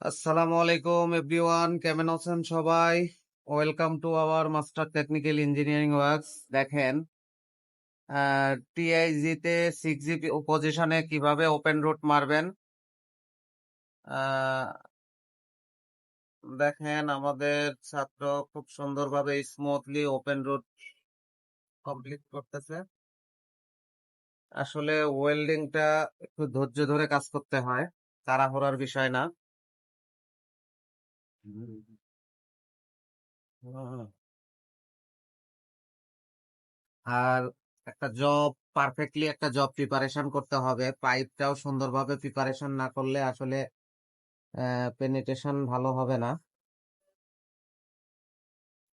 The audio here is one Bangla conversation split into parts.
আসসালামু আলাইকুম, এভরিওয়ান। কেমন আছেন সবাই? Welcome to our master technical engineering works দেখেন টিআইজি তে সিক্স জি পজিশনে কীভাবে ওপেন রুট মারবেন? দেখেন, আমাদের ছাত্র খুব সুন্দরভাবে স্মুথলি ওপেন রুট কমপ্লিট করতেছে। আসলে ওয়েল্ডিংটা একটু ধৈর্য ধরে কাজ করতে হয়, তাড়াহুড়ার বিষয় না। আর একটা জব পারফেক্টলি একটা জব প্রিপারেশন করতে হবে। পাইপটাও সুন্দরভাবে প্রিপারেশন না করলে আসলে পেনিটেশন ভালো হবে না।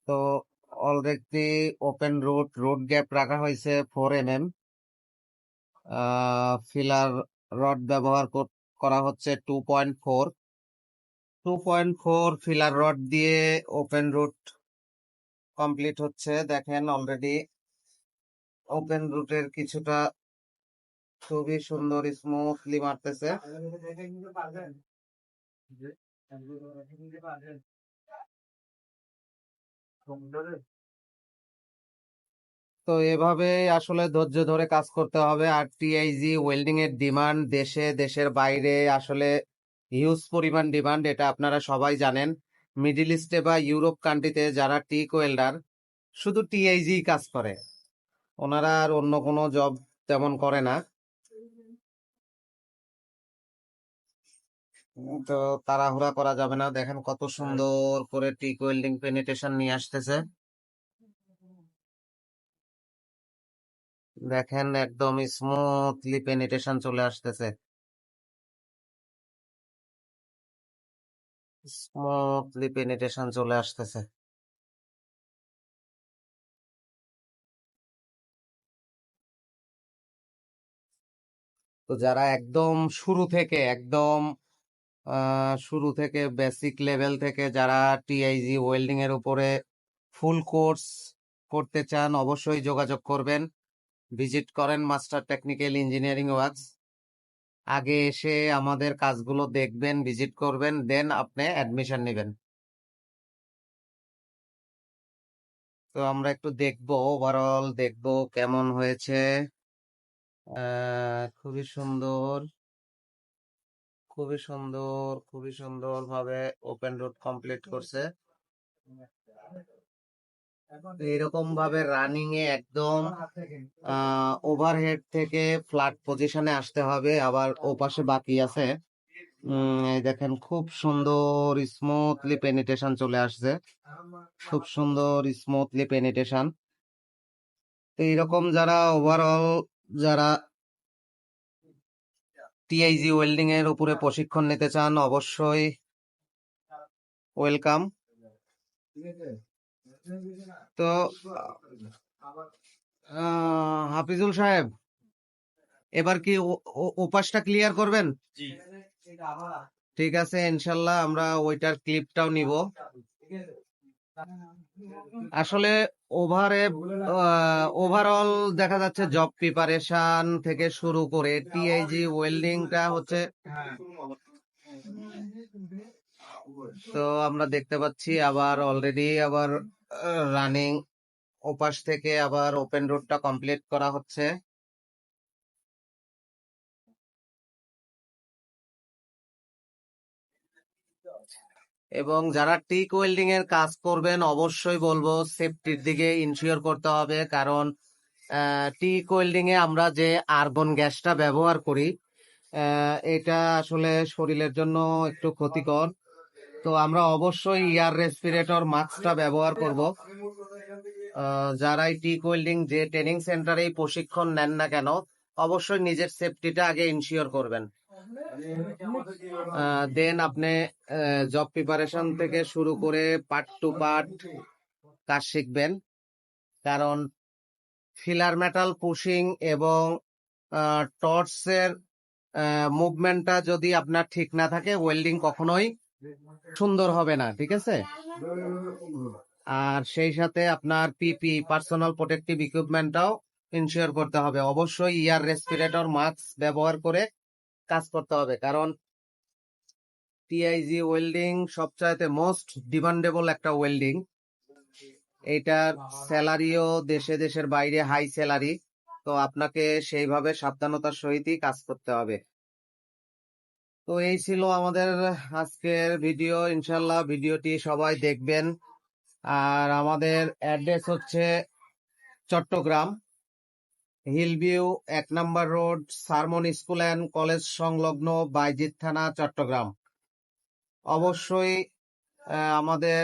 তো already open root root gap রাখা হয়েছে four M M filler rod ব্যবহার করা হচ্ছে two point four two point four filler rod দিয়ে ওপেন রুট কমপ্লিট হচ্ছে। দেখেন অলরেডি ওপেন রুটের কিছুটা খুবই সুন্দর স্মুথলি মারতেছে। তো এভাবে আসলে ধৈর্য ধরে কাজ করতে হবে। আর টিআইজি ওয়েল্ডিং এর ডিমান্ড দেশে, দেশের বাইরে আসলে হিউজ পরিমাণ ডিমান্ড এটা আপনারা সবাই জানেন। মিডিল ইস্টে বা ইউরোপ কান্ট্রিতে যারা টিক ওয়েল্ডার শুধু টিআইজি কাজ করে। ওনারা আর অন্য কোনো জব তেমন করে না। তো তাড়াহুড়া করা যাবে না। দেখেন কত সুন্দর করে টিক ওয়েল্ডিং পেনিটেশন নিয়ে আসতেছে। দেখেন একদম স্মুথলি পেনিটেশন চলে আসতেছে। স্মুথলি পেনিটেশন চলে আসতেছে। তো যারা একদম শুরু থেকে, একদম শুরু থেকে বেসিক লেভেল থেকে যারা টিআইজি ওয়েল্ডিং এর উপরে ফুল কোর্স করতে চান, অবশ্যই যোগাযোগ করবেন। ভিজিট করেন মাস্টার টেকনিক্যাল ইঞ্জিনিয়ারিং ওয়ার্কস আগে এসে আমাদের কাজগুলো দেখবেন, ভিজিট করবেন, দেন আপনি অ্যাডমিশন নেবেন। তো আমরা একটু দেখব ওভারঅল দেখব কেমন হয়েছে। খুবই সুন্দর। খুবই সুন্দর খুবই সুন্দর ভাবে ওপেন রোড কমপ্লিট করছে। এরকম ভাবে রানিং এ একদম ওভারহেড থেকে ফ্ল্যাট পজিশনে আসতে হবে। আবার ওপাশে বাকি আছে দেখেন খুব সুন্দর স্মুথলি পেনিটেশন চলে আসছে। খুব সুন্দর স্মুথলি পেনিটেশন তো এরকম যারা ওভারঅল যারা টিআইজি ওয়েল্ডিং এর উপরে প্রশিক্ষণ নিতে চান, অবশ্যই ওয়েলকাম তো হাফিজুল সাহেব এবার কি ওপাশটা ক্লিয়ার করবেন? ঠিক আছে ইনশাল্লাহ আমরা ওইটার ক্লিপটাও নিব। আসলে ওভারে ওভারঅল দেখা যাচ্ছে জব প্রিপারেশন থেকে শুরু করে টিআইজি ওয়েল্ডিংটা হচ্ছে তো আমরা দেখতে পাচ্ছি আবার অলরেডি আবার রানিং ওপাশ থেকে আবার ওপেন রুটটা কমপ্লিট করা হচ্ছে। এবং যারা টিক ওয়েল্ডিং এর কাজ করবেন, অবশ্যই বলব সেফটির দিকে ইনশিওর করতে হবে। কারণ টিক ওয়েল্ডিং এ আমরা যে আর্গন গ্যাসটা ব্যবহার করি এটা আসলে শরীরের জন্য একটু ক্ষতিকর। তো আমরা অবশ্যই ইয়ার রেসপিরেটর মাস্কটা ব্যবহার করব। আহ, যারা এই টিক যে ট্রেনিং সেন্টারে প্রশিক্ষণ নেন না কেন অবশ্যই নিজের সেফটিটা আগে ইনশিওর করবেন। দেন আপনি জব প্রিপারেশন থেকে শুরু করে পার্ট টু পার্ট কাজ শিখবেন। কারণ ফিলার মেটাল পুশিং এবং টর্চের মুভমেন্টটা যদি আপনার ঠিক না থাকে ওয়েল্ডিং কখনোই সুন্দর হবে না, ঠিক আছে? আর সেই সাথে আপনার পিপি পার্সোনাল প্রোটেক্টিভ ইকুইপমেন্টটাও ইনশিওর করতে হবে। অবশ্যই ইয়ার রেসপিরেটর মাস্ক ব্যবহার করে কাজ করতে হবে, কারণ টিআইজি ওয়েল্ডিং সবচাইতে মোস্ট ডিমান্ডেবল একটা ওয়েল্ডিং এইটার স্যালারিও দেশে দেশের বাইরে হাই স্যালারি তো আপনাকে সেইভাবে সাবধানতার সহিতই কাজ করতে হবে। তো এই ছিল আমাদের আজকের ভিডিও। ইনশাল্লাহ ভিডিওটি সবাই দেখবেন। আর আমাদের অ্যাড্রেস হচ্ছে চট্টগ্রাম, হিলভিউ, এক নম্বর রোড, সারমন স্কুল অ্যান্ড কলেজ সংলগ্ন বাইজিৎ থানা, চট্টগ্রাম। অবশ্যই আমাদের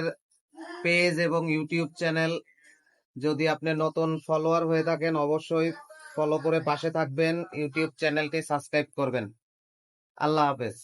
পেজ এবং ইউটিউব চ্যানেল যদি আপনি নতুন ফলোয়ার হয়ে থাকেন, অবশ্যই ফলো করে পাশে থাকবেন। ইউটিউব চ্যানেলটি সাবস্ক্রাইব করবেন। আল্লাহ হাফেজ